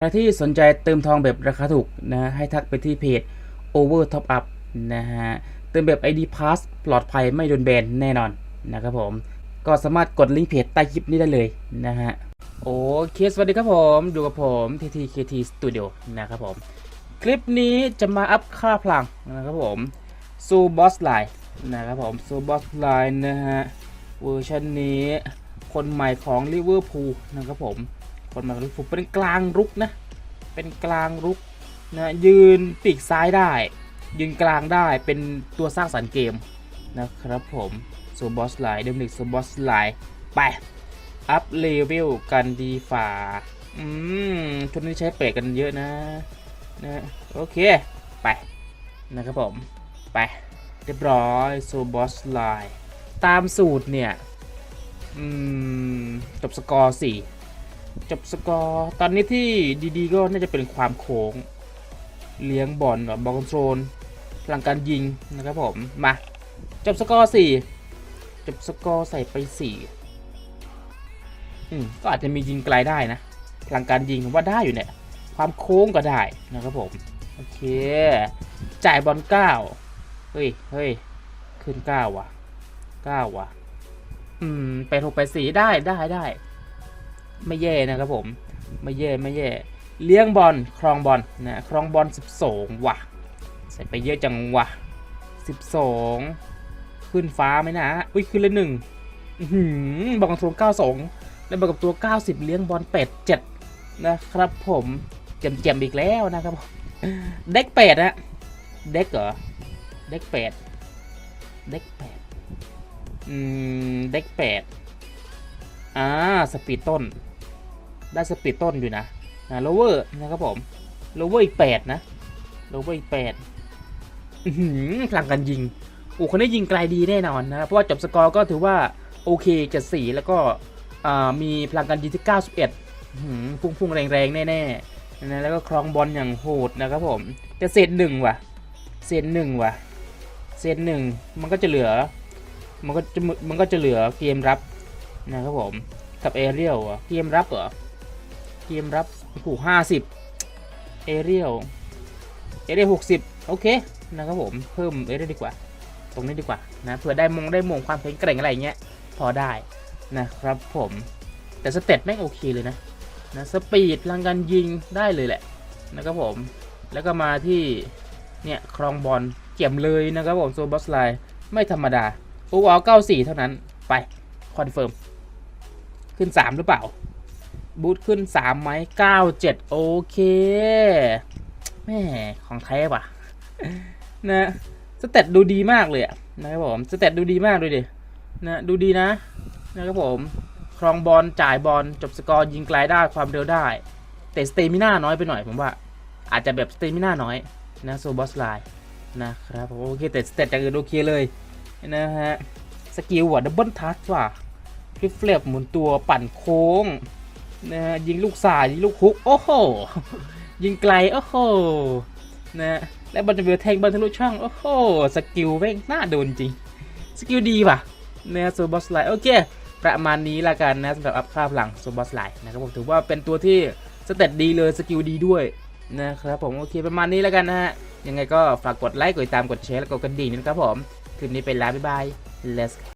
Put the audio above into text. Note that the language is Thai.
ใครที่สนใจเติมทองแบบราคาถูกนะให้ทักไปที่เพจ Over Top Up นะฮะเติมแบบ ID Pass ปลอดภัยไม่โดนแบนแน่นอนนะครับผม ก็สามารถกดลิงก์เพจใต้คลิปนี้ได้เลยนะฮะโอเคสวัสดีครับผมอยู่กับผม TTKT Studio นะครับผม คลิปนี้จะมาอัพค่าพลังนะครับผมซูบอสไลน์นะครับผมซูบอสไลน์นะฮะเวอร์ชันนี้คนใหม่ของลิเวอร์พูลนะครับผม นม่ของลิเวอร์พูลเป็นกลางรุกนะ เป็นกลางรุกนะยืนปีกซ้ายได้ ยืนกลางได้เป็นตัวสร้างสรรค์เกมนะครับผมโซบอสไลน์เดิมนิกซูบอสไลน์ไป อัพเลเวลกันดีฝ่าอืมชุดนี้ใช้เปรกกันเยอะนะนะโอเค ไป นะครับผม ไป เรียบร้อยโซบอสไลน์ตามสูตรเนี่ย อืม จบสกอร์สี่ จบสกอร์ตอนนี้ที่ดีๆ ก็น่าจะเป็นความโค้ง เลี้ยงบอลบอลคอนโทรลพลังการยิงนะครับผม มา จบสกอร์สี่จบสกอร์ใส่ไปสี่อืมก็อาจจะมียิงไกลได้นะพลังการยิงผมว่าได้อยู่เนี่ย ความโค้งก็ได้นะครับผม โอเค จ่ายบอลเก้าเฮ้ยเฮ้ยขึ้นเก้าว่ะเก้าว่ะ อืมไปหกไปสี่ได้ได้ได้ไไม่แย่นะครับผมไม่แย่ไม่แย่ เลี้ยงบอลครองบอลนะครองบอลสิบสองว่ะใส่ไปเยอะจังว่ะสิบสองขึ้นฟ้าไหมนะอุ้ยขึ้นเลยหนึ่งหือบอลกระทรวงเก้าสองแล้วบอลกับตัว 90 เลี้ยงบอลเป็ดเจ็ดนะครับผมเจ็มๆอีกแล้วนะครับผมเด็กเป็ดนะเด็กเหรอเด็กเป็ดเด็กเป็ดอืมเด็กเป็ด อ่าสปีดต้น ได้สปีดต้นอยู่นะนะโลเวอร์นะครับผมโลเวอร์อีกแปดนะโลเวอร์อีกแปดหือพลังการยิงโอ้คนนี้ยิงไกลดีแน่นอนนะ เพราะว่าจบสกอร์ก็ถือว่า โอเคเจะสี่แล้วก็อ่ามีพลังการยิงที่ 91อื้อหือพุ่งๆแรงๆ แน่ๆนะแล้วก็ครองบอลอย่างโหดนะครับผมจะเศษหนึ่งว่ะ เศษหนึ่งว่ะ เศษหนึ่งมันก็จะเหลือ มันก็จะมันก็จะเหลือเกมรับ นะครับผม กับเอเรียลเกมรับเหรอเกมรับผูกห้าสิบเอเรียลเอเรียลหกสิบโอเคนะครับผมเพิ่มเอเรียลดีกว่า ตรงนี้ดีกว่านะเผื่อได้มงได้มงความแข็งแกร่งอะไรเงี้ยพอได้นะครับผมแต่สเตตแม่งโอเคเลยนะนะสปีดพลังการยิงได้เลยแหละนะครับผมแล้วก็มาที่เนี่ยครองบอลเก็บเลยนะครับผมโซบัสไลไม่ธรรมดาโอ้เอาเก้าสี่เท่านั้นไป คอนเฟิร์ม ขึ้น3หรือเปล่า บูทขึ้น3ไหม97โอเคแม่ของแท้ว่ะนะสเตตดูดีมากเลยอะนะครับผมสเตตดูดีมากเลยดินะดูดีนะนะครับผมครองบอลจ่ายบอลจบสกอร์ยิงไกลได้ความเร็วได้ แต่สเตมิน่าน้อยไปหน่อยผมว่า อาจจะแบบสเตมิน่าน้อยนะโซบอสไลน์นะครับโอเคแต่สเตตอื่นโอเคเลยนะฮะสกิลว่ะดับเบิลทัชว่ะ ฟลิปเฟลปหมุนตัวปั่นโค้งนะยิงลูกสายยิงลูกฮุกโอ้โหยิงไกลโอ้โหนะและบอลจะเบือแทงบอลทะลุช่องโอ้โหสกิลแม่งน่าโดนจริงสกิลดีว่ะนะโซบอสไลน์โอเคประมาณนี้ละกันนะสำหรับอัพค่าพลังโซบอสไลน์นะครับผมถือว่าเป็นตัวที่สเตตดีเลยสกิลดีด้วยนะครับผมโอเคประมาณนี้แล้วกันนะฮะยังไงก็ฝากกดไลค์กดติดตามกดแชร์และกดกระดิ่งนะครับผมคลิปนี้ไปแล้วบ๊ายบาย let's